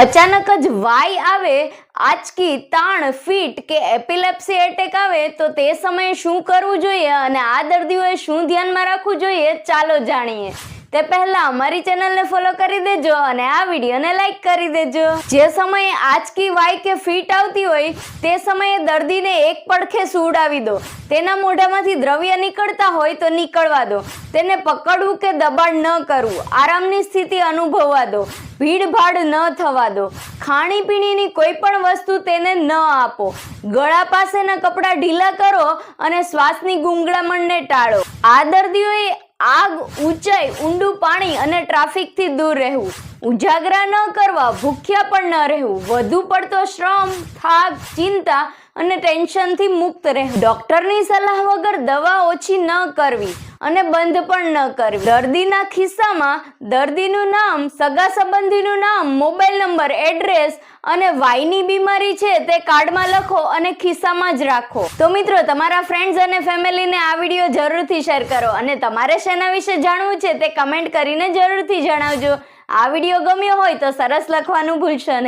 અચાનક જ વાય આવે, આંચકી, તાણ, ફીટ કે એપિલેપ્સી એટેક આવે, તો તે સમયે શું કરવું જોઈએ અને આ દર્દીઓએ શું ધ્યાનમાં રાખવું જોઈએ ચાલો જાણીએ. તે પહેલા અમારી ચેનલને ફોલો કરી દેજો અને આ વિડીયોને લાઈક કરી દેજો. જે સમયે આંચકી વાય કે ફીટ આવતી હોય, તે સમયે દર્દીને એક પડખે સુવડાવી દો. તેના મોઢામાંથી દ્રવ્ય નીકળતા હોય તો નીકળવા દો. તેને પકડવું કે દબાણ ન કરવું, આરામની સ્થિતિ અનુભવવા દો. ભીડભાડ ન થવા દો. ખાણીપીણીની કોઈ પણ વસ્તુ તેને ન આપો. ગળા પાસેના કપડાં ઢીલા કરો અને શ્વાસની ગુંગળામણને ટાળો. આ દર્દીઓએ આગ ઊંચાઈ, ઊંડું પાણી અને ટ્રાફિકથી દૂર રહેવું. ઉજાગરા ન કરવા ભૂખ્યા પણ ન રહેવું. વધુ પડતો શ્રમ, થાક, ચિંતા અને ટેન્શનથી મુક્ત રહેવું ડોક્ટરની સલાહ વગર દવા ઓછી ન કરવી અને બંધ પણ ન કરવી. દર્દીના ખિસ્સામાં દર્દીનું નામ, સગા સંબંધીનું નામ, મોબાઈલ નંબર, એડ્રેસ અને વાયની બીમારી છે તે કાર્ડમાં લખો અને ખિસ્સામાં જ રાખો. તો મિત્રો, તમારા ફ્રેન્ડ્સ અને ફેમિલીને આ વીડિયો જરૂરથી શેર કરો અને તમારે શેના વિશે જાણવું છે તે કમેન્ટ કરીને જરૂરથી જણાવજો. આ વીડિયો ગમ્યો હોય તો સરસ લખવાનું ભૂલશો નહીં.